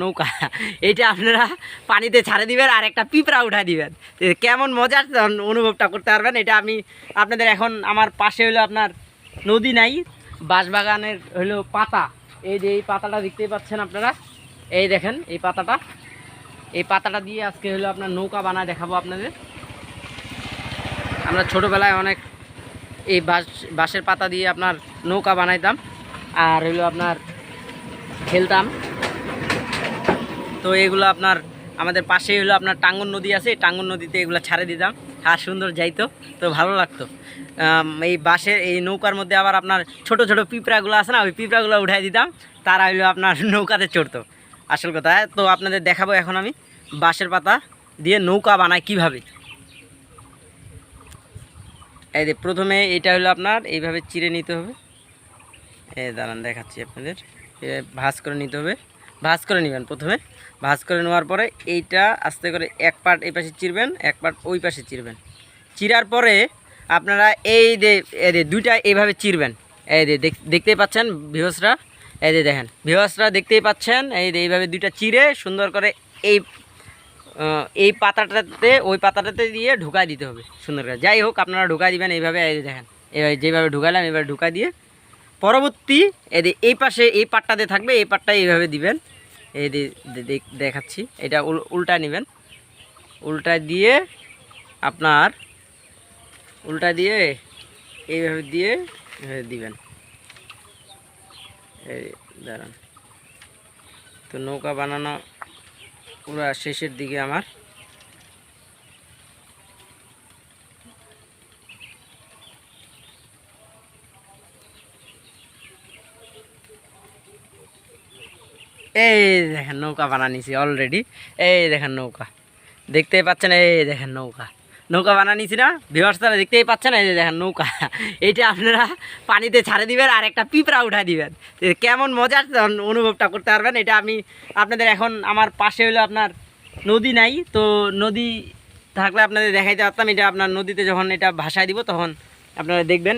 নৌকা। এটা আপনারা পানিতে ছাড়ে দিবেন আর একটা পিঁপড়া উঠা দিবেন। কেমন মজার অনুভবটা করতে পারবেন, এটা আমি আপনাদের এখন আমার পাশে হলো আপনার নদী নাই, বাঁশবাগানের হলো পাতা। এই যে এই পাতাটা দেখতেই পাচ্ছেন আপনারা। এই দেখেন, এই পাতাটা। এই পাতাটা দিয়ে আজকে হলো আপনার নৌকা বানায় দেখাবো আপনাদের। আমরা ছোটোবেলায় অনেক এই বাঁশ, বাঁশের পাতা দিয়ে আপনার নৌকা বানাইতাম। আর হলো আপনার খেলতাম। তো এগুলো আপনার, আমাদের পাশেই হলো আপনার টাঙ্গন নদী আছে টাঙ্গন নদীতে এগুলো ছাড়ে দিতাম। আর সুন্দর যাইতো, তো ভালো লাগতো। এই বাঁশের এই নৌকার মধ্যে আবার আপনার ছোট ছোট পিঁপড়াগুলো আছে না, ওই পিঁপড়াগুলো উঠাই দিতাম, তারা হইল আপনার নৌকাতে চড়তো। আসল কথা তো আপনাদের দেখাবো এখন আমি বাঁশের পাতা দিয়ে নৌকা বানায় কীভাবে। এই যে প্রথমে এটা হলো আপনার, এইভাবে চিড়ে নিতে হবে। এই দাঁড়ান, দেখাচ্ছি আপনাদের। এ ভাঁজ করে নিতে হবে। ভাঁজ করে নেবেন প্রথমে। ভাজ করে নেওয়ার পরে এইটা আস্তে করে এক পার্ট এই পাশে চিরবেন, এক পার্ট ওই পাশে চিরবেন। চিরার পরে আপনারা এই এই দুইটা এইভাবে চিরবেন। এই দেখতেই পাচ্ছেন ভিহসরা এই যে দেখেন ভিহসরা দেখতেই পাচ্ছেন? এই এইভাবে দুইটা চিরে সুন্দর করে এই এই পাতাটাতে, ওই পাতাটাতে দিয়ে ঢুকাই দিতে হবে সুন্দর করে। যাই হোক, আপনারা ঢুকাই দিবেন এইভাবে, এই দেখেন, এইভাবে যেভাবে ঢুকালাম এইভাবে ঢুকাই দিয়ে পরবর্তী যে এই পাশে, এই পাটটাতে থাকবে, এই পাটটা এইভাবে দিবেন। এই দেখাচ্ছি, এটা উল- উল্টা নেবেন। উল্টা দিয়ে আপনার উল্টা দিয়ে এইভাবে দিয়ে এভাবে দিবেন। এই দাঁড়ান। তো নৌকা বানানো পুরা শেষের দিকে আমার। এই দেখেন নৌকা বানানিছি অলরেডি এই দেখেন নৌকা। দেখতেই পাচ্ছেন, এই দেখেন নৌকা। নৌকা বানানিছি না? ভিওয়ার্স তারা দেখতেই পাচ্ছেন, এই দেখেন নৌকা। এইটা আপনারা পানিতে ছাড়ে দিবেন আর একটা পিঁপড়া উঠা দিবেন। কেমন মজার অনুভবটা করতে পারবেন, এটা আমি আপনাদের এখন আমার পাশে হলো আপনার নদী নাই, তো নদী থাকলে আপনাদের দেখাইতে পারতাম। এটা আপনার নদীতে যখন এটা ভাসায় দিব, তখন আপনারা দেখবেন।